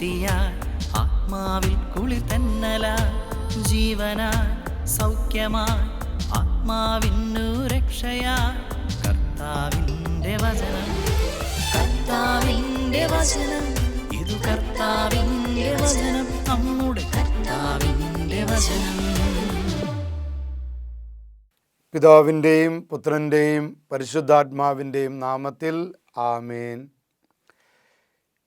ശക്തിയാൽ ആത്മാവിൽ കുളി തന്നല ജീവനാ സൗഖ്യമായി ആത്മാവിന്നു രക്ഷയാ. കർത്താവിന്റെ വചനം. കർത്താവിന്റെ വചനം. ഇതു കർത്താവിന്റെ വചനം. നമ്മുടെ കർത്താവിന്റെ വചനം. പിതാവിന്റെയും പുത്രന്റെയും പരിശുദ്ധാത്മാവിന്റെയും നാമത്തിൽ ആമേൻ.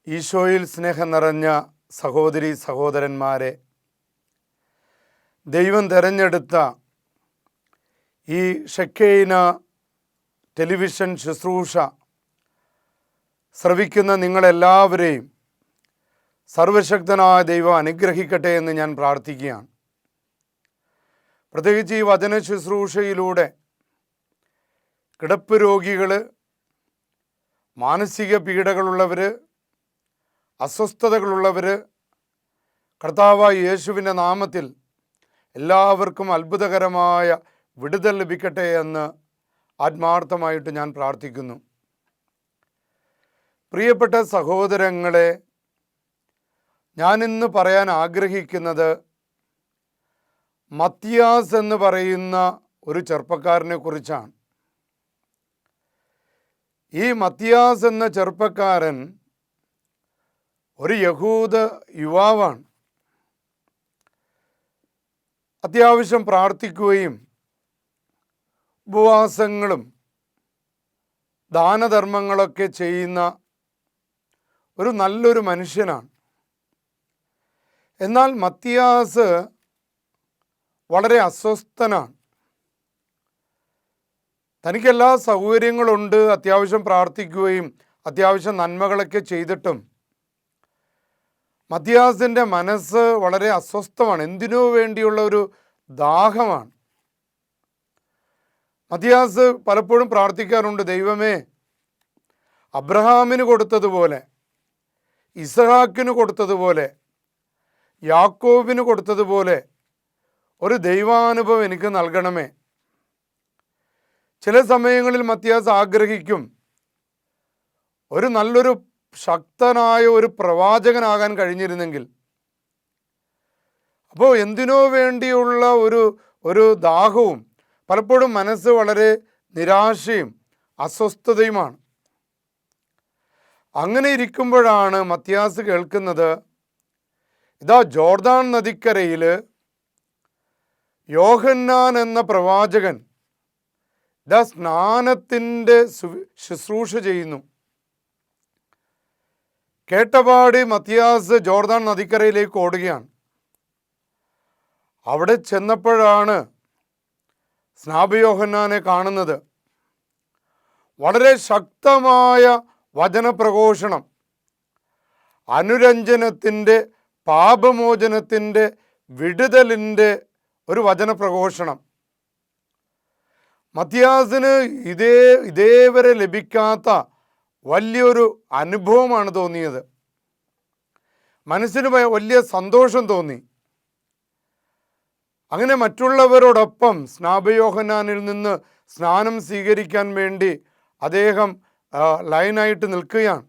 ഈശോയിൽ സ്നേഹം നിറഞ്ഞ സഹോദരി സഹോദരന്മാരെ ദൈവം തിരഞ്ഞെടുത്ത ഈ ഷെക്കൈന ടെലിവിഷൻ ശുശ്രൂഷ ശ്രവിക്കുന്ന നിങ്ങളെല്ലാവരെയും സർവശക്തനായ ദൈവം അനുഗ്രഹിക്കട്ടെ എന്ന് ഞാൻ പ്രാർത്ഥിക്കുകയാണ്. പ്രത്യേകിച്ച് ഈ വചന ശുശ്രൂഷയിലൂടെ കിടപ്പ് രോഗികൾ മാനസിക പീഡകളുള്ളവർ അസ്വസ്ഥതകളുള്ളവർ കർത്താവായ യേശുവിന്റെ നാമത്തിൽ എല്ലാവർക്കും അത്ഭുതകരമായ വിടുതൽ ലഭിക്കട്ടെ എന്ന് ആത്മാർത്ഥമായിട്ട് ഞാൻ പ്രാർത്ഥിക്കുന്നു. പ്രിയപ്പെട്ട സഹോദരങ്ങളെ ഞാനിന്ന് പറയാൻ ആഗ്രഹിക്കുന്നത് മത്തിയാസ് എന്ന് പറയുന്ന ഒരു ചെറുപ്പക്കാരനെ കുറിച്ചാണ്. ഈ മത്തിയാസ് എന്ന ചെറുപ്പക്കാരൻ ഒരു യഹൂദ യുവാവാണ്. അത്യാവശ്യം പ്രാർത്ഥിക്കുകയും ഉപവാസങ്ങളും ദാനധർമ്മങ്ങളൊക്കെ ചെയ്യുന്ന ഒരു നല്ലൊരു മനുഷ്യനാണ്. എന്നാൽ മത്തിയാസ് വളരെ അസ്വസ്ഥനാണ്. തനിക്കെല്ലാ സൗകര്യങ്ങളുണ്ട്. അത്യാവശ്യം പ്രാർത്ഥിക്കുകയും അത്യാവശ്യം നന്മകളൊക്കെ ചെയ്തിട്ടും മത്തിയാസിന്റെ മനസ്സ് വളരെ അസ്വസ്ഥമാണ്. എന്തിനോ വേണ്ടിയുള്ള ഒരു ദാഹമാണ്? മത്തിയാസ് പലപ്പോഴും പ്രാർത്ഥിക്കാറുണ്ട് ദൈവമേ അബ്രഹാമിന് കൊടുത്തതുപോലെ ഇസഹാക്കിന് കൊടുത്തതുപോലെ യാക്കോബിന് കൊടുത്തതുപോലെ ഒരു ദൈവാനുഭവം എനിക്ക് നൽകണമേ. ചില സമയങ്ങളിൽ മത്യാസ് ആഗ്രഹിക്കും ഒരു നല്ലൊരു ശക്തനായ ഒരു പ്രവാചകനാകാൻ കഴിഞ്ഞിരുന്നെങ്കിൽ അപ്പോൾ എന്തിനോ വേണ്ടിയുള്ള ഒരു ഒരു ദാഹവും പലപ്പോഴും മനസ്സ് വളരെ നിരാശയും അസ്വസ്ഥതയുമാണ്. അങ്ങനെ ഇരിക്കുമ്പോഴാണ് മത്യാസ് കേൾക്കുന്നത് ഇതാ ജോർദാൻ നദിക്കരയിൽ യോഹന്നാൻ എന്ന പ്രവാചകൻ ഇതാ സ്നാനത്തിന്റെ ശുശ്രൂഷ ചെയ്യുന്നു. കേട്ടപാടി മത്തിയാസ് ജോർദാൻ നദിക്കരയിലേക്ക് ഓടുകയാണ്. അവിടെ ചെന്നപ്പോഴാണ് സ്നാപയോഹന്നാനെ കാണുന്നത്. വളരെ ശക്തമായ വചനപ്രഘോഷണം. അനുരഞ്ജനത്തിന്റെ പാപമോചനത്തിന്റെ വിടുതലിന്റെ ഒരു വചനപ്രഘോഷണം. മത്തിയാസിന് ഇതേ ഇതേവരെ ലഭിക്കാത്ത വലിയൊരു അനുഭവമാണ് തോന്നിയത്. മനസ്സിന് വലിയ സന്തോഷം തോന്നി. അങ്ങനെ മറ്റുള്ളവരോടൊപ്പം സ്നാപയോഹനാനിൽ നിന്ന് സ്നാനം സ്വീകരിക്കാൻ വേണ്ടി അദ്ദേഹം ലൈനായിട്ട് നിൽക്കുകയാണ്.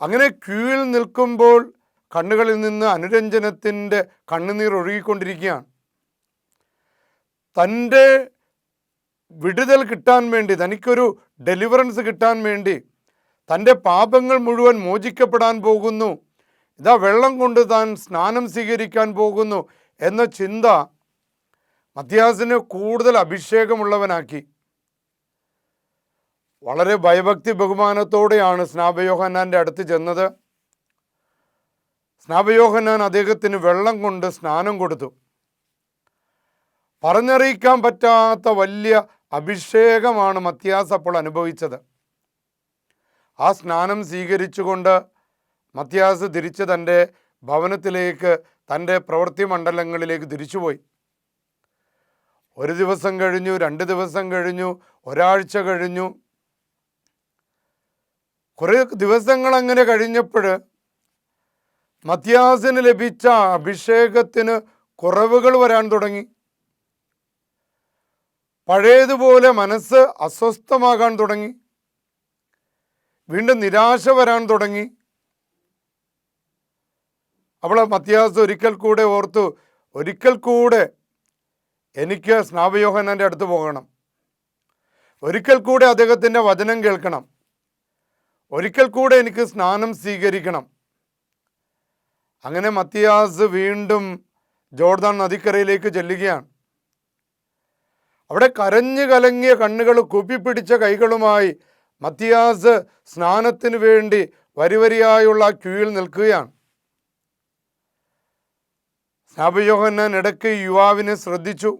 അങ്ങനെ ക്യൂവിൽ നിൽക്കുമ്പോൾ കണ്ണുകളിൽ നിന്ന് അനുരഞ്ജനത്തിന്റെ കണ്ണുനീർ ഒഴുകിക്കൊണ്ടിരിക്കുകയാണ്. തന്റെ വിടുതൽ കിട്ടാൻ വേണ്ടി തനിക്കൊരു ഡെലിവറൻസ് കിട്ടാൻ വേണ്ടി തന്റെ പാപങ്ങൾ മുഴുവൻ മോചിക്കപ്പെടാൻ പോകുന്നു. ഇതാ വെള്ളം കൊണ്ട് താൻ സ്നാനം സ്വീകരിക്കാൻ പോകുന്നു എന്ന ചിന്ത മത്യാസിനെ കൂടുതൽ അഭിഷേകമുള്ളവനാക്കി. വളരെ ഭയഭക്തി ബഹുമാനത്തോടെയാണ് സ്നാപയോഹന്നാന്റെ അടുത്ത് ചെന്നത്. സ്നാപയോഹന്നാൻ അദ്ദേഹത്തിന് വെള്ളം കൊണ്ട് സ്നാനം കൊടുത്തു. പറഞ്ഞറിയിക്കാൻ പറ്റാത്ത വലിയ അഭിഷേകമാണ് മത്യാസ് അപ്പോൾ അനുഭവിച്ചത്. ആ സ്നാനം സ്വീകരിച്ചുകൊണ്ട് മത്യാസ് തിരിച്ച് തന്റെ ഭവനത്തിലേക്ക് തന്റെ പ്രവൃത്തി മണ്ഡലങ്ങളിലേക്ക് തിരിച്ചുപോയി. ഒരു ദിവസം കഴിഞ്ഞു രണ്ട് ദിവസം കഴിഞ്ഞു ഒരാഴ്ച കഴിഞ്ഞു. കുറേ ദിവസങ്ങൾ അങ്ങനെ കഴിഞ്ഞപ്പോൾ മത്യാസിന് ലഭിച്ച അഭിഷേകത്തിന് കുറവുകൾ വരാൻ തുടങ്ങി. പഴയതുപോലെ മനസ്സ് അസ്വസ്ഥമാകാൻ തുടങ്ങി. വീണ്ടും നിരാശ വരാൻ തുടങ്ങി. അവൾ മത്യാസ് ഒരിക്കൽ കൂടെ ഓർത്തു ഒരിക്കൽ കൂടെ എനിക്ക് സ്നാപയോഹനന്റെ അടുത്ത് പോകണം. ഒരിക്കൽ കൂടെ അദ്ദേഹത്തിന്റെ വചനം കേൾക്കണം. ഒരിക്കൽ കൂടെ എനിക്ക് സ്നാനം സ്വീകരിക്കണം. അങ്ങനെ മത്തിയാസ് വീണ്ടും ജോർദാൻ നദിക്കരയിലേക്ക് ചെല്ലുകയാണ്. അവിടെ കരഞ്ഞു കലങ്ങിയ കണ്ണുകൾ കുപ്പിപ്പിടിച്ച കൈകളുമായി മത്തിയാസ് സ്നാനത്തിന് വേണ്ടി വരിവരിയായുള്ള ക്യൂയിൽ നിൽക്കുകയാണ്. സ്നാപയോഹന്നാൻ ഇടയ്ക്ക് യുവാവിനെ ശ്രദ്ധിച്ചു.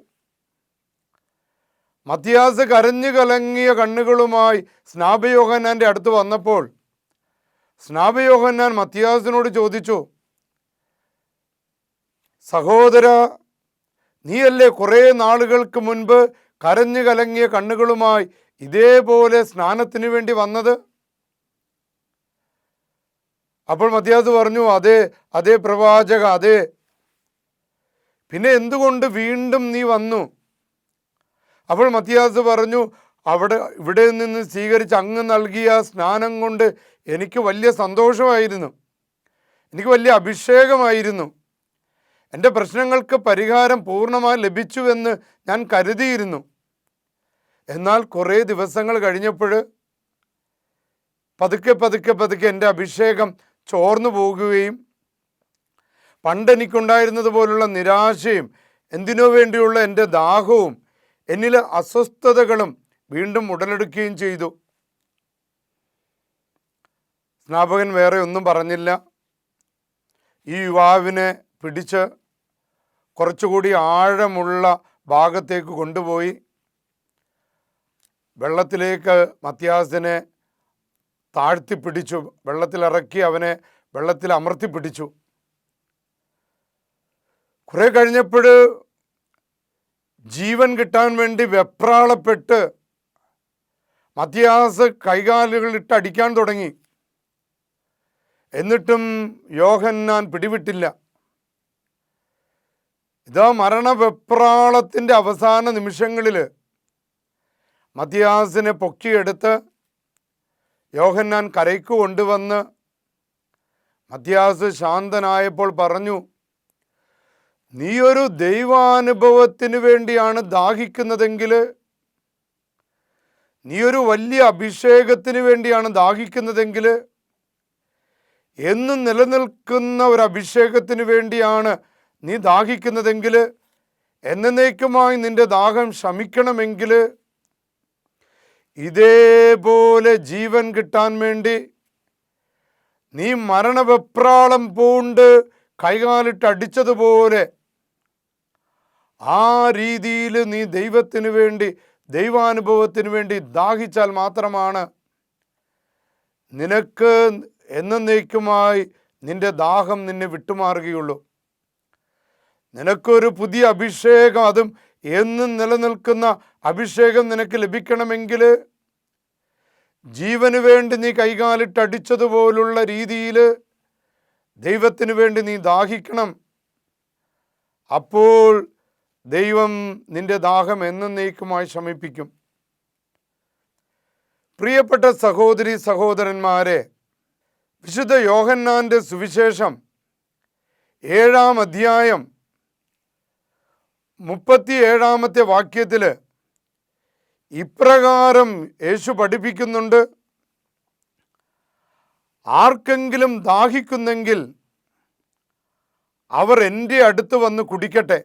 മത്തിയാസ് കരഞ്ഞു കലങ്ങിയ കണ്ണുകളുമായി സ്നാപയോഹന്നാന്റെ അടുത്ത് വന്നപ്പോൾ സ്നാപയോഹന്നാൻ മത്തിയാസിനോട് ചോദിച്ചു സഹോദര നീയല്ലേ കുറേ നാളുകൾക്ക് മുൻപ് കരഞ്ഞു കലങ്ങിയ കണ്ണുകളുമായി ഇതേപോലെ സ്നാനത്തിന് വേണ്ടി വന്നത്? അപ്പോൾ മത്തിയാസ് പറഞ്ഞു അതെ അതേ പ്രവാചക അതെ. പിന്നെ എന്തുകൊണ്ട് വീണ്ടും നീ വന്നു? അപ്പോൾ മത്തിയാസ് പറഞ്ഞു അവിടെ ഇവിടെ നിന്ന് സ്വീകരിച്ച് അങ്ങ് നൽകിയ സ്നാനം കൊണ്ട് എനിക്ക് വലിയ സന്തോഷമായിരുന്നു. എനിക്ക് വലിയ അഭിഷേകമായിരുന്നു. എന്റെ പ്രശ്നങ്ങൾക്ക് പരിഹാരം പൂർണമായി ലഭിച്ചുവെന്ന് ഞാൻ കരുതിയിരുന്നു. എന്നാൽ കുറേ ദിവസങ്ങൾ കഴിഞ്ഞപ്പോൾ പതുക്കെ പതുക്കെ പതുക്കെ എന്റെ അഭിഷേകം ചോർന്നു പോകുകയും പണ്ട് എനിക്കുണ്ടായിരുന്നത് പോലുള്ള നിരാശയും എന്തിനോ വേണ്ടിയുള്ള എന്റെ ദാഹവും എന്നിലെ അസ്വസ്ഥതകളും വീണ്ടും ഉടലെടുക്കുകയും ചെയ്തു. സ്നാപകൻ വേറെ ഒന്നും പറഞ്ഞില്ല. ഈ യുവാവിനെ പിടിച്ച് കുറച്ചുകൂടി ആഴമുള്ള ഭാഗത്തേക്ക് കൊണ്ടുപോയി വെള്ളത്തിലേക്ക് മത്യാസിനെ താഴ്ത്തി പിടിച്ചു വെള്ളത്തിലിറക്കി അവനെ വെള്ളത്തിൽ അമർത്തി പിടിച്ചു. കുറെ കഴിഞ്ഞപ്പോൾ ജീവൻ കിട്ടാൻ വേണ്ടി വെപ്രാളപ്പെട്ട് മത്യാസ് കൈകാലുകളിട്ട് അടിക്കാൻ തുടങ്ങി. എന്നിട്ടും യോഹന്നാൻ പിടിവിട്ടില്ല. ഇതാ മരണവെപ്രാളത്തിന്റെ അവസാന നിമിഷങ്ങളിൽ മത്തിയാസിനെ പൊക്കിയെടുത്ത് യോഹന്നാൻ കരയ്ക്ക് കൊണ്ടുവന്ന് മത്തിയാസ് ശാന്തനായപ്പോൾ പറഞ്ഞു നീ ഒരു ദൈവാനുഭവത്തിന് വേണ്ടിയാണ് ദാഹിക്കുന്നതെങ്കിൽ നീ ഒരു വലിയ അഭിഷേകത്തിന് വേണ്ടിയാണ് ദാഹിക്കുന്നതെങ്കിൽ എന്നും നിലനിൽക്കുന്ന ഒരു അഭിഷേകത്തിന് വേണ്ടിയാണ് നീ ദാഹിക്കുന്നതെങ്കിൽ എന്നേക്കുമായി നിന്റെ ദാഹം ശമിക്കണമെങ്കിൽ ഇതേപോലെ ജീവൻ കിട്ടാൻ വേണ്ടി നീ മരണവെപ്രാളം പൂണ്ട് കൈകാലിട്ട് അടിച്ചതുപോലെ ആ രീതിയിൽ നീ ദൈവത്തിന് വേണ്ടി ദൈവാനുഭവത്തിന് വേണ്ടി ദാഹിച്ചാൽ മാത്രമാണ് നിനക്ക് എന്നേക്കുമായി നിന്റെ ദാഹം നിന്നെ വിട്ടുമാറുകയുള്ളൂ. നിനക്കൊരു പുതിയ അഭിഷേകം അതും എന്നും നിലനിൽക്കുന്ന അഭിഷേകം നിനക്ക് ലഭിക്കണമെങ്കിൽ ജീവന് വേണ്ടി നീ കൈകാലിട്ടടിച്ചതുപോലുള്ള രീതിയിൽ ദൈവത്തിന് വേണ്ടി നീ ദാഹിക്കണം. അപ്പോൾ ദൈവം നിന്റെ ദാഹം എന്നേക്കുമായി ശമിപ്പിക്കും. പ്രിയപ്പെട്ട സഹോദരി സഹോദരന്മാരെ വിശുദ്ധ യോഹന്നാന്റെ സുവിശേഷം ഏഴാം അധ്യായം മുപ്പത്തി ഏഴാമത്തെ വാക്യത്തിൽ ഇപ്രകാരം യേശു പഠിപ്പിക്കുന്നുണ്ട്. ആർക്കെങ്കിലും ദാഹിക്കുന്നെങ്കിൽ അവർ എന്റെ അടുത്ത് വന്ന് കുടിക്കട്ടെ.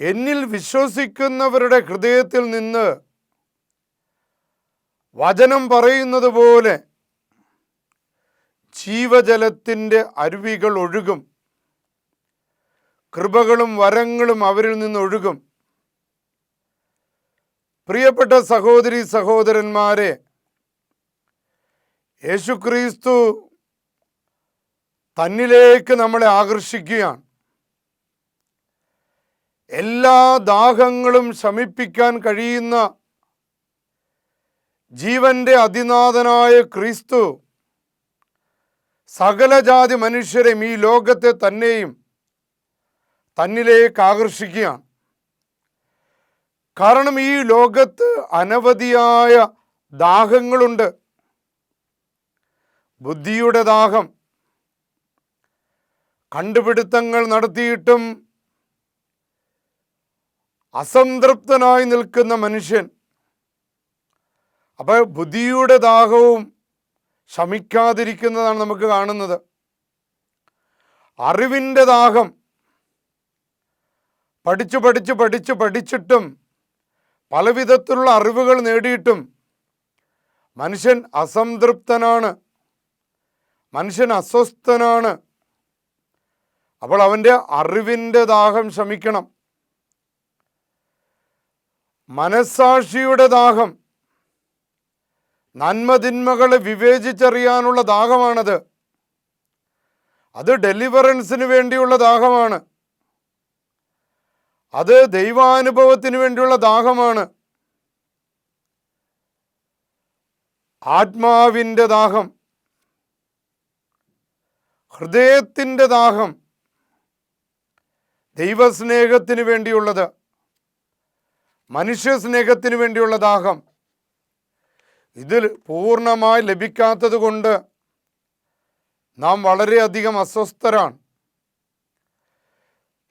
എന്നിൽ വിശ്വസിക്കുന്നവരുടെ ഹൃദയത്തിൽ നിന്ന് വചനം പറയുന്നത് പോലെ ജീവജലത്തിന്റെ അരുവികൾ ഒഴുകും. കൃപകളും വരങ്ങളും അവരിൽ നിന്ന് ഒഴുകും. പ്രിയപ്പെട്ട സഹോദരി സഹോദരന്മാരെ യേശുക്രീസ്തു തന്നിലേക്ക് നമ്മളെ ആകർഷിക്കുകയാണ്. എല്ലാ ദാഹങ്ങളും ശമിപ്പിക്കാൻ കഴിയുന്ന ജീവന്റെ അതിനാഥനായ ക്രിസ്തു സകലജാതി മനുഷ്യരെയും ഈ ലോകത്തെ തന്നെയും തന്നിലേക്ക് ആകർഷിക്കുകയാണ്. കാരണം ഈ ലോകത്ത് അനവധിയായ ദാഹങ്ങളുണ്ട്. ബുദ്ധിയുടെ ദാഹം കണ്ടുപിടുത്തങ്ങൾ നടത്തിയിട്ടും അസംതൃപ്തനായി നിൽക്കുന്ന മനുഷ്യൻ. അപ്പോൾ ബുദ്ധിയുടെ ദാഹവും ശമിക്കാതിരിക്കുന്നതാണ് നമുക്ക് കാണുന്നത്. അറിവിന്റെ ദാഹം പഠിച്ചു പഠിച്ചു പഠിച്ചു പഠിച്ചിട്ടും പലവിധത്തിലുള്ള അറിവുകൾ നേടിയിട്ടും മനുഷ്യൻ അസംതൃപ്തനാണ്. മനുഷ്യൻ അസ്വസ്ഥനാണ്. അപ്പോൾ അവന്റെ അറിവിന്റെ ദാഹം ശമിക്കണം. മനസ്സാക്ഷിയുടെ ദാഹം നന്മതിന്മകളെ വിവേചിച്ചറിയാനുള്ള ദാഹമാണത്. അത് ഡെലിവറൻസിന് വേണ്ടിയുള്ള ദാഹമാണ്. അത് ദൈവാനുഭവത്തിന് വേണ്ടിയുള്ള ദാഹമാണ്. ആത്മാവിന്റെ ദാഹം ഹൃദയത്തിന്റെ ദാഹം ദൈവസ്നേഹത്തിന് വേണ്ടിയുള്ളത് മനുഷ്യസ്നേഹത്തിന് വേണ്ടിയുള്ള ദാഹം. ഇതിൽ പൂർണമായി ലഭിക്കാത്തത് കൊണ്ട് നാം വളരെയധികം അസ്വസ്ഥരാണ്.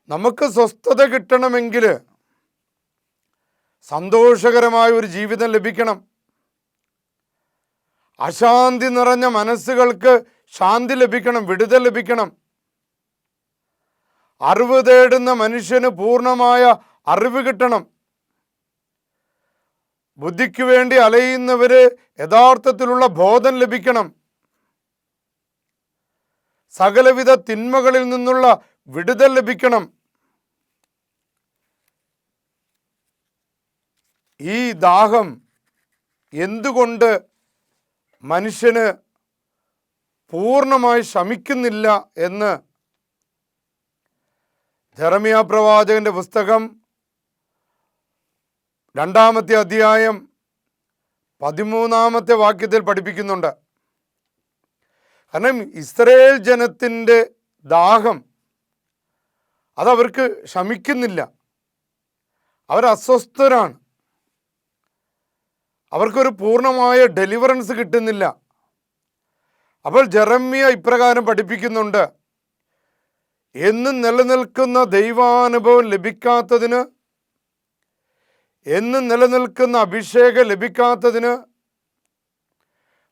നമുക്ക് സ്വസ്ഥത കിട്ടണമെങ്കിൽ സന്തോഷകരമായ ഒരു ജീവിതം ലഭിക്കണം. അശാന്തി നിറഞ്ഞ മനസ്സുകൾക്ക് ശാന്തി ലഭിക്കണം വിടുതൽ ലഭിക്കണം. അറിവ് തേടുന്ന മനുഷ്യന് പൂർണമായ അറിവ് കിട്ടണം. ബുദ്ധിക്ക് വേണ്ടി അലയുന്നവര് യഥാർത്ഥത്തിലുള്ള ബോധം ലഭിക്കണം. സകലവിധ തിന്മകളിൽ നിന്നുള്ള വിടുതൽ ലഭിക്കണം. ഈ ദാഹം എന്തുകൊണ്ട് മനുഷ്യന് പൂർണമായി ശമിക്കുന്നില്ല എന്ന് ജെറമിയ പ്രവാചകന്റെ പുസ്തകം രണ്ടാമത്തെ അധ്യായം പതിമൂന്നാമത്തെ വാക്യത്തിൽ പഠിപ്പിക്കുന്നുണ്ട്. കാരണം ഇസ്രയേൽ ജനത്തിന്റെ ദാഹം അതവർക്ക് ശമിക്കുന്നില്ല. അവർ അസ്വസ്ഥരാണ് അവർക്കൊരു പൂർണമായ ഡെലിവറൻസ് കിട്ടുന്നില്ല. അപ്പോൾ ജെറമ്യ ഇപ്രകാരം പഠിപ്പിക്കുന്നുണ്ട്. എന്നും നിലനിൽക്കുന്ന ദൈവാനുഭവം ലഭിക്കാത്തതിന് എന്നും നിലനിൽക്കുന്ന അഭിഷേകം ലഭിക്കാത്തതിന്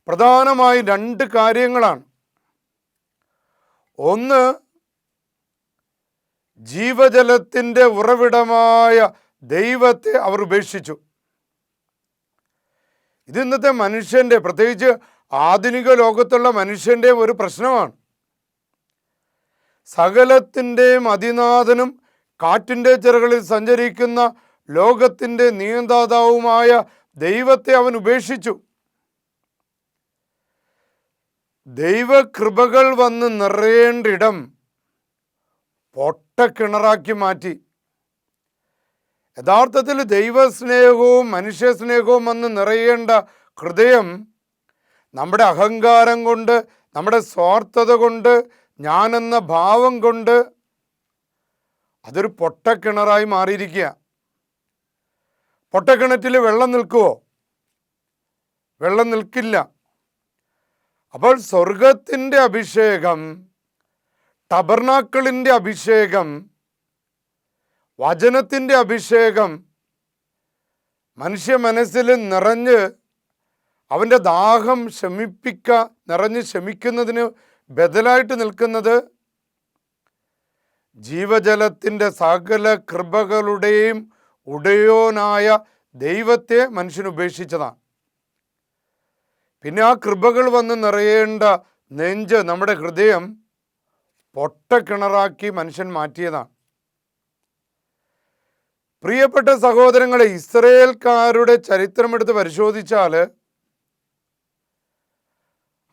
പ്രധാനമായി രണ്ട് കാര്യങ്ങളാണ്. ഒന്ന് ജീവജലത്തിന്റെ ഉറവിടമായ ദൈവത്തെ അവർ ഉപേക്ഷിച്ചു. ഇത് ഇന്നത്തെ മനുഷ്യന്റെ പ്രത്യേകിച്ച് ആധുനിക ലോകത്തുള്ള മനുഷ്യന്റെ ഒരു പ്രശ്നമാണ്. സകലത്തിന്റെയും അതിനാഥനും കാറ്റിന്റെ ചിറകളിൽ സഞ്ചരിക്കുന്ന ലോകത്തിന്റെ നിയന്താതാവുമായ ദൈവത്തെ അവൻ ഉപേക്ഷിച്ചു. ദൈവകൃപകൾ വന്ന് നിറയേണ്ടിടം പൊട്ടക്കിണറാക്കി മാറ്റി. യഥാർത്ഥത്തിൽ ദൈവസ്നേഹവും മനുഷ്യസ്നേഹവും വന്ന് നിറയേണ്ട ഹൃദയം നമ്മുടെ അഹങ്കാരം കൊണ്ട് നമ്മുടെ സ്വാർത്ഥത കൊണ്ട് ഞാനെന്ന ഭാവം കൊണ്ട് അതൊരു പൊട്ടക്കിണറായി മാറിയിരിക്കുക. പൊട്ടക്കിണറ്റിൽ വെള്ളം നിൽക്കുമോ വെള്ളം നിൽക്കില്ല. അപ്പോൾ സ്വർഗത്തിന്റെ അഭിഷേകം ടബർനാക്കളിന്റെ അഭിഷേകം വചനത്തിന്റെ അഭിഷേകം മനുഷ്യ മനസ്സിൽ നിറഞ്ഞ് അവന്റെ ദാഹം ശമിപ്പിക്ക നിറഞ്ഞ് ശമിക്കുന്നതിന് ബദലായിട്ട് നിൽക്കുന്നത് ജീവജലത്തിന്റെ സകല കൃപകളുടെയും ഉടയോനായ ദൈവത്തെ മനുഷ്യൻ ഉപേക്ഷിച്ചതാണ് പിന്നെ ആ കൃപകൾ വന്ന് നിറയേണ്ട നെഞ്ച് നമ്മുടെ ഹൃദയം പൊട്ടക്കിണറാക്കി മനുഷ്യൻ മാറ്റിയതാണ് പ്രിയപ്പെട്ട സഹോദരങ്ങളെ ഇസ്രയേൽക്കാരുടെ ചരിത്രമെടുത്ത് പരിശോധിച്ചാൽ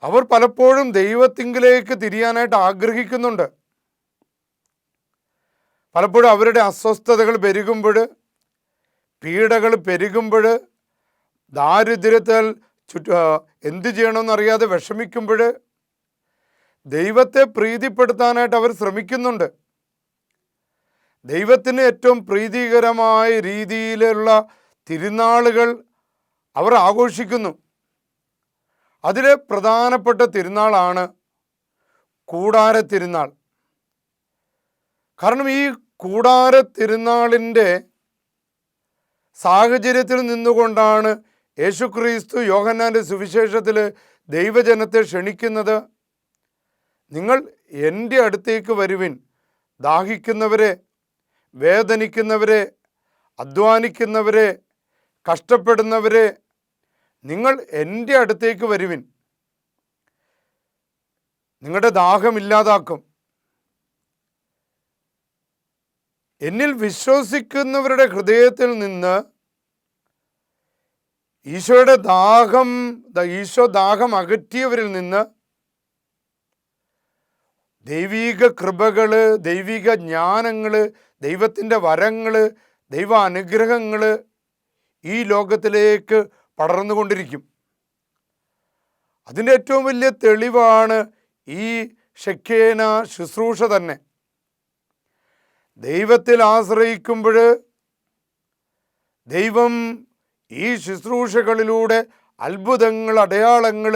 അവർ പലപ്പോഴും ദൈവത്തിങ്കിലേക്ക് തിരിയാനായിട്ട് ആഗ്രഹിക്കുന്നുണ്ട്. പലപ്പോഴും അവരുടെ അസ്വസ്ഥതകൾ പെരുകുമ്പോൾ പീഡകൾ പെരുകുമ്പോൾ ദാരിദ്ര്യത്തിൽ ചുറ്റ എന്ത് ചെയ്യണമെന്നറിയാതെ വിഷമിക്കുമ്പോൾ ദൈവത്തെ പ്രീതിപ്പെടുത്താനായിട്ട് അവർ ശ്രമിക്കുന്നുണ്ട്. ദൈവത്തിന് ഏറ്റവും പ്രീതികരമായ രീതിയിലുള്ള തിരുനാളുകൾ അവർ ആഘോഷിക്കുന്നു. അതിലെ പ്രധാനപ്പെട്ട തിരുനാളാണ് കൂടാര തിരുനാൾ. കാരണം ഈ കൂടാര തിരുനാളിന്റെ സാഹചര്യത്തിൽ നിന്നുകൊണ്ടാണ് യേശുക്രിസ്തു യോഹന്നാന്റെ സുവിശേഷത്തിൽ ദൈവജനത്തെ ക്ഷണിക്കുന്നത്. നിങ്ങൾ എന്റെ അടുത്തേക്ക് വരുവിൻ. ദാഹിക്കുന്നവരെ വേദനിക്കുന്നവരെ അധ്വാനിക്കുന്നവരെ കഷ്ടപ്പെടുന്നവരെ നിങ്ങൾ എന്റെ അടുത്തേക്ക് വരുവിൻ. നിങ്ങളുടെ ദാഹം ഇല്ലാതാക്കും. എന്നിൽ വിശ്വസിക്കുന്നവരുടെ ഹൃദയത്തിൽ നിന്ന് ഈശോയുടെ ദാഹം ഈശോ ദാഹം അകറ്റിയവരിൽ നിന്ന് ദൈവീക കൃപകൾ ദൈവിക ജ്ഞാനങ്ങൾ ദൈവത്തിന്റെ വരങ്ങൾ ദൈവ അനുഗ്രഹങ്ങൾ ഈ ലോകത്തിലേക്ക് പടർന്നുകൊണ്ടിരിക്കും. അതിന്റെ ഏറ്റവും വലിയ തെളിവാണ് ഈ ഷെക്കേന ശുശ്രൂഷ തന്നെ. ദൈവത്തിൽ ആശ്രയിക്കുമ്പോൾ ദൈവം ഈ ശുശ്രൂഷകളിലൂടെ അത്ഭുതങ്ങൾ അടയാളങ്ങൾ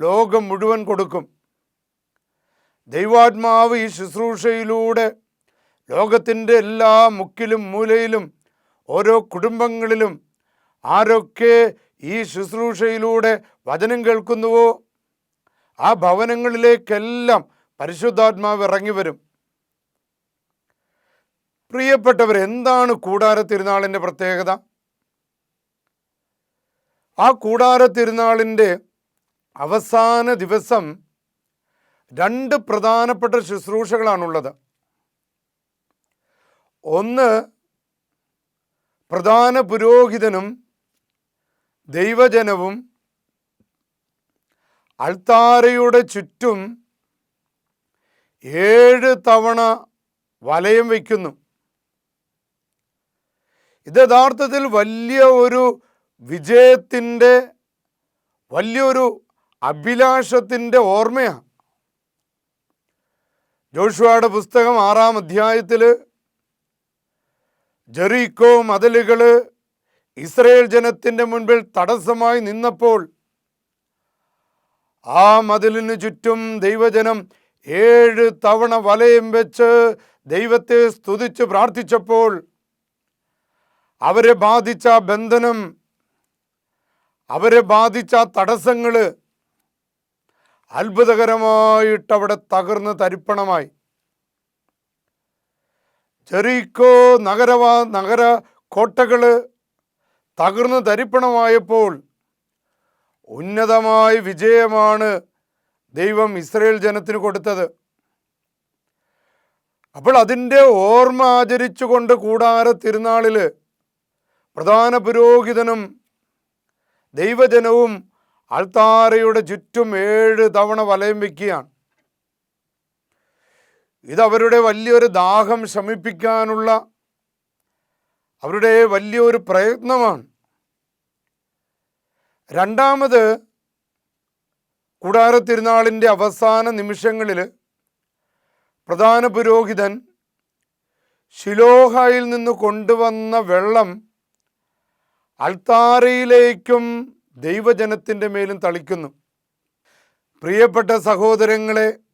ലോകം മുഴുവൻ കൊടുക്കും. ദൈവാത്മാവ് ഈ ശുശ്രൂഷയിലൂടെ ലോകത്തിന്റെ എല്ലാ മുക്കിലും മൂലയിലും ഓരോ കുടുംബങ്ങളിലും ആരൊക്കെ ഈ ശുശ്രൂഷയിലൂടെ വചനം കേൾക്കുന്നുവോ ആ ഭവനങ്ങളിലേക്കെല്ലാം പരിശുദ്ധാത്മാവ് ഇറങ്ങി വരും. പ്രിയപ്പെട്ടവർ എന്താണ് കൂടാര തിരുനാളിന്റെ പ്രത്യേകത? ആ കൂടാര തിരുനാളിന്റെ അവസാന ദിവസം രണ്ട് പ്രധാനപ്പെട്ട ശുശ്രൂഷകളാണുള്ളത്. ഒന്ന് പ്രധാന പുരോഹിതനും ദൈവജനവും അൾത്താരയുടെ ചുറ്റും ഏഴ് തവണ വലയം വയ്ക്കുന്നു. ഇത് യഥാർത്ഥത്തിൽ വലിയ ഒരു വിജയത്തിന്റെ വലിയൊരു അഭിലാഷത്തിന്റെ ഓർമ്മയാണ്. ജോഷുവയുടെ പുസ്തകം ആറാം അധ്യായത്തിൽ ജെറീക്കോ മതിലുകൾ ഇസ്രയേൽ ജനത്തിന്റെ മുൻപിൽ തടസ്സമായി നിന്നപ്പോൾ ആ മതിലിനു ചുറ്റും ദൈവജനം ഏഴ് തവണ വലയം വെച്ച് ദൈവത്തെ സ്തുതിച്ച് പ്രാർത്ഥിച്ചപ്പോൾ അവരെ ബാധിച്ച ബന്ധനം അവരെ ബാധിച്ച തടസ്സങ്ങൾ അത്ഭുതകരമായിട്ട് അവിടെ തകർന്ന് തരിപ്പണമായി. ചെറിക്കോ നഗരവാ നഗര കോട്ടകൾ തകർന്ന് തരിപ്പണമായപ്പോൾ ഉന്നതമായ വിജയമാണ് ദൈവം ഇസ്രയേൽ ജനത്തിന് കൊടുത്തത്. അപ്പോൾ അതിന്റെ ഓർമ്മ ആചരിച്ചുകൊണ്ട് കൂടാര തിരുനാളിൽ പ്രധാന പുരോഹിതനും ദൈവജനവും അൾത്താരയുടെ ചുറ്റും ഏഴ് തവണ വലയം വയ്ക്കുകയാണ് ഇത് അവരുടെ വലിയൊരു ദാഹം ശമിപ്പിക്കാനുള്ള അവരുടെ വലിയൊരു പ്രയത്നമാണ്. രണ്ടാമത് കൂടാര തിരുനാളിന്റെ അവസാന നിമിഷങ്ങളിൽ പ്രധാന പുരോഹിതൻ ശിലോഹയിൽ നിന്ന് കൊണ്ടുവന്ന വെള്ളം അൾത്താരയിലേക്കും ദൈവജനത്തിന്റെ മേലും തളിക്കുന്നു. പ്രിയപ്പെട്ട സഹോദരങ്ങളെ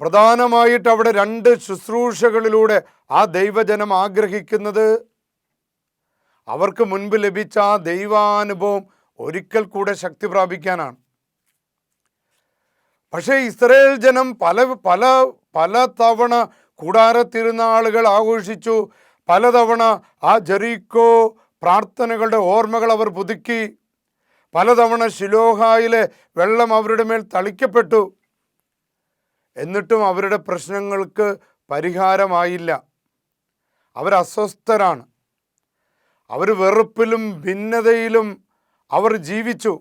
പ്രധാനമായിട്ട് അവിടെ രണ്ട് ശുശ്രൂഷകളിലൂടെ ആ ദൈവജനം ആഗ്രഹിക്കുന്നത്? അവർക്ക് മുൻപ് ലഭിച്ച ആ ദൈവാനുഭവം ഒരിക്കൽ കൂടെ ശക്തി പ്രാപിക്കാനാണ്. പക്ഷേ ഇസ്രയേൽ ജനം പല പല പല തവണ കൂടാരത്തിരുന്നാളുകൾ തിരുനാളുകൾ ആഘോഷിച്ചു. പലതവണ ആ ജെറീക്കോ പ്രാർത്ഥനകളുടെ ഓർമ്മകൾ അവർ പുതുക്കി. പലതവണ ശിലോഹായിലെ വെള്ളം അവരുടെ മേൽ തളിക്കപ്പെട്ടു. എന്നിട്ടും അവരുടെ പ്രശ്നങ്ങൾക്ക് പരിഹാരമായില്ല. അവർ അസ്വസ്ഥരാണ്. അവർ വെറുപ്പിലും ഭിന്നതയിലും അവർ ജീവിച്ചു.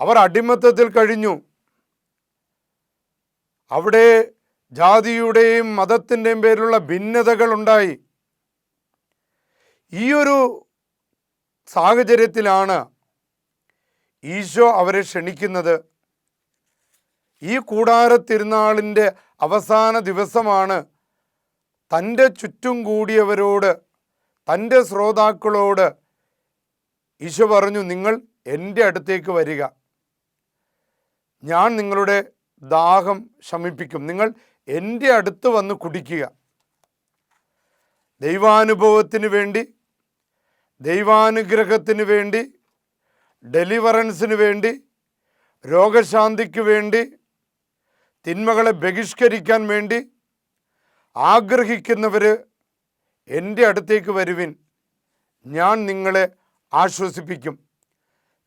അവർ അടിമത്തത്തിൽ കഴിഞ്ഞു. അവിടെ ജാതിയുടെയും മതത്തിന്റെയും പേരിലുള്ള ഭിന്നതകൾ ഉണ്ടായി. ഈ ഒരു സാഹചര്യത്തിലാണ് ഈശോ അവരെ ക്ഷണിക്കുന്നത്. ഈ കൂടാര തിരുനാളിന്റെ അവസാന ദിവസമാണ് തന്റെ ചുറ്റും കൂടിയവരോട് തന്റെ ശ്രോതാക്കളോട് ഈശോ പറഞ്ഞു നിങ്ങൾ എന്റെ അടുത്തേക്ക് വരിക. ഞാൻ നിങ്ങളുടെ ദാഹം ശമിപ്പിക്കും. നിങ്ങൾ എന്റെ അടുത്ത് വന്ന് കുടിക്കുക. ദൈവാനുഭവത്തിന് വേണ്ടി ദൈവാനുഗ്രഹത്തിന് വേണ്ടി ഡെലിവറൻസിന് വേണ്ടി രോഗശാന്തിക്ക് വേണ്ടി തിന്മകളെ ബഹിഷ്കരിക്കാൻ വേണ്ടി ആഗ്രഹിക്കുന്നവർ എന്റെ അടുത്തേക്ക് വരുവിൻ. ഞാൻ നിങ്ങളെ ആശ്വസിപ്പിക്കും.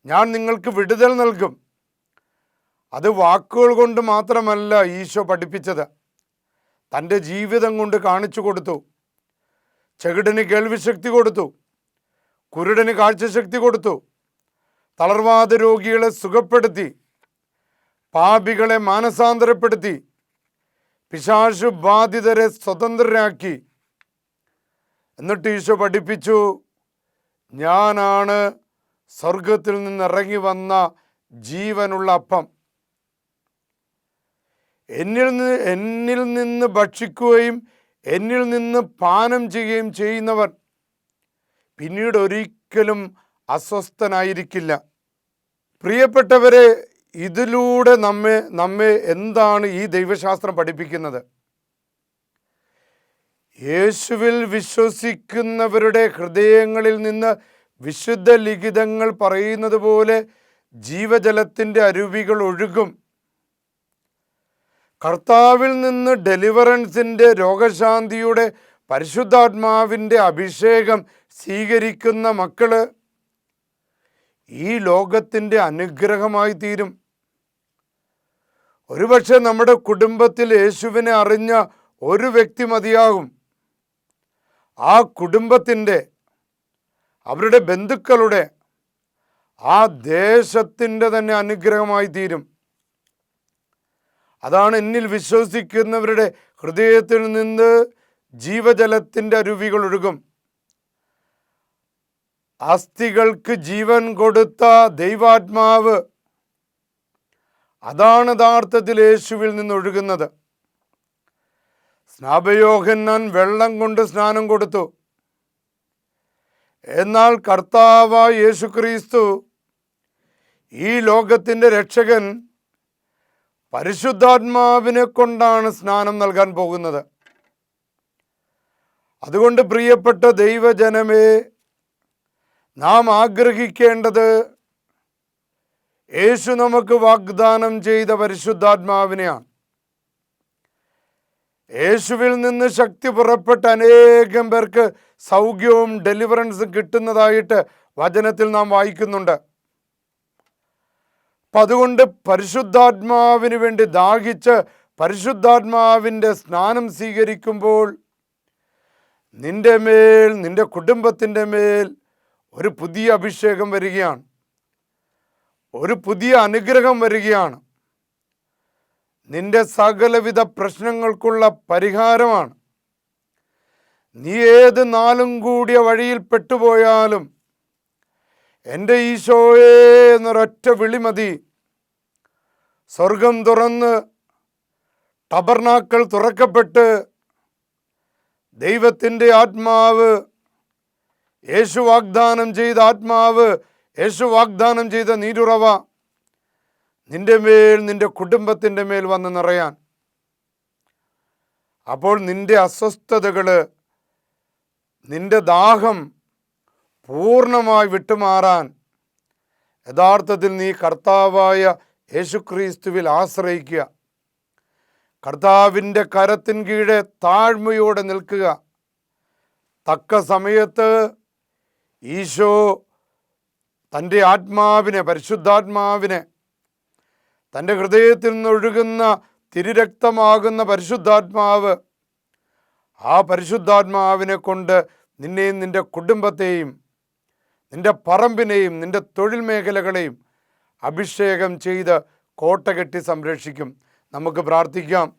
ഞാൻ നിങ്ങൾക്ക് വിടുതൽ നൽകും. അത് വാക്കുകൾ കൊണ്ട് മാത്രമല്ല ഈശോ പഠിപ്പിച്ചത്. തന്റെ ജീവിതം കൊണ്ട് കാണിച്ചു കൊടുത്തു. ചെകിടന് കേൾവിശക്തി കൊടുത്തു. കുരുടന് കാഴ്ചശക്തി കൊടുത്തു. തളർവാദ രോഗികളെ സുഖപ്പെടുത്തി. പാപികളെ മാനസാന്തരപ്പെടുത്തി പിശാശു ബാധിതരെ സ്വതന്ത്രരാക്കി. എന്നിട്ട് ഈശോ പഠിപ്പിച്ചു ഞാനാണ് സ്വർഗത്തിൽ നിന്ന് ഇറങ്ങി വന്ന ജീവനുള്ള അപ്പം. എന്നിൽ നിന്ന് എന്നിൽ നിന്ന് ഭക്ഷിക്കുകയും എന്നിൽ നിന്ന് പാനം ചെയ്യുകയും ചെയ്യുന്നവർ പിന്നീട് ഒരിക്കലും അസ്വസ്ഥനായിരിക്കില്ല. പ്രിയപ്പെട്ടവരെ ഇതിലൂടെ നമ്മെ നമ്മെ എന്താണ് ഈ ദൈവശാസ്ത്രം പഠിപ്പിക്കുന്നത്? യേശുവിൽ വിശ്വസിക്കുന്നവരുടെ ഹൃദയങ്ങളിൽ നിന്ന് വിശുദ്ധ ലിഖിതങ്ങൾ പറയുന്നത് പോലെ ജീവജലത്തിന്റെ അരുവികൾ ഒഴുകും. കർത്താവിൽ നിന്ന് ഡെലിവറൻസിന്റെ രോഗശാന്തിയുടെ പരിശുദ്ധാത്മാവിന്റെ അഭിഷേകം സ്വീകരിക്കുന്ന മക്കൾ ഈ ലോകത്തിന്റെ അനുഗ്രഹമായി തീരും. ഒരുപക്ഷെ നമ്മുടെ കുടുംബത്തിൽ യേശുവിനെ അറിഞ്ഞ ഒരു വ്യക്തി മതിയാകും. ആ കുടുംബത്തിന്റെ അവരുടെ ബന്ധുക്കളുടെ ആ ദേശത്തിന്റെ തന്നെ അനുഗ്രഹമായി തീരും. അതാണ് എന്നിൽ വിശ്വസിക്കുന്നവരുടെ ഹൃദയത്തിൽ നിന്ന് ജീവജലത്തിന്റെ അരുവികൾ ഒഴുകും. അസ്ഥികൾക്ക് ജീവൻ കൊടുത്ത ദൈവാത്മാവ്. അതാണ് യഥാർത്ഥത്തിൽ യേശുവിൽ നിന്ന് ഒഴുകുന്നത്. സ്നാപയോഹന്നാൻ വെള്ളം കൊണ്ട് സ്നാനം കൊടുത്തു. എന്നാൽ കർത്താവായ യേശുക്രിസ്തു ഈ ലോകത്തിന്റെ രക്ഷകൻ പരിശുദ്ധാത്മാവിനെ കൊണ്ടാണ് സ്നാനം നൽകാൻ പോകുന്നത്. അതുകൊണ്ട് പ്രിയപ്പെട്ട ദൈവജനമേ നാം ആഗ്രഹിക്കേണ്ടത് യേശു നമുക്ക് വാഗ്ദാനം ചെയ്ത പരിശുദ്ധാത്മാവിനെയാണ്. യേശുവിൽ നിന്ന് ശക്തി പുറപ്പെട്ട് അനേകം പേർക്ക് സൗഖ്യവും ഡെലിവറൻസും കിട്ടുന്നതായിട്ട് വചനത്തിൽ നാം വായിക്കുന്നുണ്ട്. അപ്പം അതുകൊണ്ട് പരിശുദ്ധാത്മാവിന് വേണ്ടി ദാഹിച്ച് പരിശുദ്ധാത്മാവിന്റെ സ്നാനം സ്വീകരിക്കുമ്പോൾ നിന്റെ മേൽ നിന്റെ കുടുംബത്തിന്റെ മേൽ ഒരു പുതിയ അഭിഷേകം വരികയാണ്. ഒരു പുതിയ അനുഗ്രഹം വരികയാണ്. നിന്റെ സകലവിധ പ്രശ്നങ്ങൾക്കുള്ള പരിഹാരമാണ്. നീ ഏത് നാളും കൂടിയ വഴിയിൽ പെട്ടുപോയാലും എന്റെ ഈശോയെ എന്നൊരൊറ്റ വിളി മതി. സ്വർഗം തുറന്ന് ടബർനാക്കൾ തുറക്കപ്പെട്ട് ദൈവത്തിന്റെ ആത്മാവ് യേശു വാഗ്ദാനം ചെയ്ത ആത്മാവ് യേശു വാഗ്ദാനം ചെയ്ത നീരുറവ നിന്റെ മേൽ നിന്റെ കുടുംബത്തിന്റെ മേൽ വന്ന് നിറയാൻ. അപ്പോൾ നിന്റെ അസ്വസ്ഥതകൾ നിന്റെ ദാഹം പൂർണമായി വിട്ടുമാറാൻ യഥാർത്ഥത്തിൽ നീ കർത്താവായ യേശുക്രിസ്തുവിൽ ആശ്രയിക്കുക. കർത്താവിന്റെ കരത്തിൻ കീഴെ താഴ്മയോടെ നിൽക്കുക. തക്ക സമയത്ത് ഈശോ തന്റെ ആത്മാവിനെ പരിശുദ്ധാത്മാവിനെ തന്റെ ഹൃദയത്തിൽ നിന്നൊഴുകുന്ന തിരുരക്തമാകുന്ന പരിശുദ്ധാത്മാവ് ആ പരിശുദ്ധാത്മാവിനെ കൊണ്ട് നിന്നെയും നിന്റെ കുടുംബത്തെയും നിന്റെ പറമ്പിനെയും നിന്റെ തൊഴിൽ മേഖലകളെയും അഭിഷേകം ചെയ്ത് കോട്ട കെട്ടി സംരക്ഷിക്കും. നമുക്ക് പ്രാർത്ഥിക്കാം.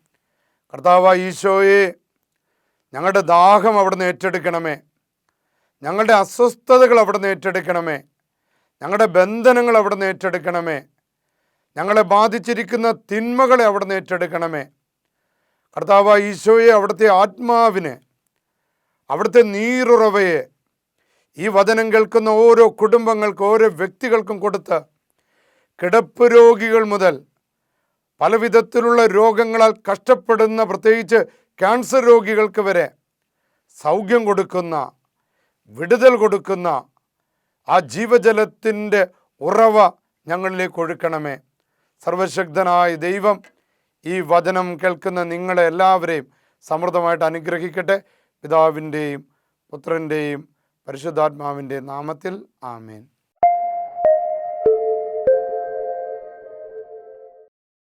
കർത്താവ് ഈശോയെ ഞങ്ങളുടെ ദാഹം അവിടുന്ന് ഏറ്റെടുക്കണമേ. ഞങ്ങളുടെ അസ്വസ്ഥതകൾ അവിടുന്ന് ഏറ്റെടുക്കണമേ. ഞങ്ങളുടെ ബന്ധനങ്ങൾ അവിടുന്ന് ഏറ്റെടുക്കണമേ. ഞങ്ങളെ ബാധിച്ചിരിക്കുന്ന തിന്മകളെ അവിടുന്ന് ഏറ്റെടുക്കണമേ. കർത്താവ് ഈശോയെ അവിടുത്തെ ആത്മാവിനെ അവിടുത്തെ നീറുറവയെ ഈ വചനം കേൾക്കുന്ന ഓരോ കുടുംബങ്ങൾക്കും ഓരോ വ്യക്തികൾക്കും കൊടുത്ത് കിടപ്പ് രോഗികൾ മുതൽ പല വിധത്തിലുള്ള രോഗങ്ങളാൽ കഷ്ടപ്പെടുന്ന പ്രത്യേകിച്ച് ക്യാൻസർ രോഗികൾക്ക് വരെ സൗഖ്യം കൊടുക്കുന്ന വിടുതൽ കൊടുക്കുന്ന ആ ജീവജലത്തിന്റെ ഉറവ ഞങ്ങളിലേക്ക് ഒഴുക്കണമേ. സർവശക്തനായ ദൈവം ഈ വചനം കേൾക്കുന്ന നിങ്ങളെ എല്ലാവരെയും സമൃദ്ധമായിട്ട് അനുഗ്രഹിക്കട്ടെ. പിതാവിന്റെയും പുത്രന്റെയും പരിശുദ്ധാത്മാവിന്റെ നാമത്തിൽ ആമേൻ.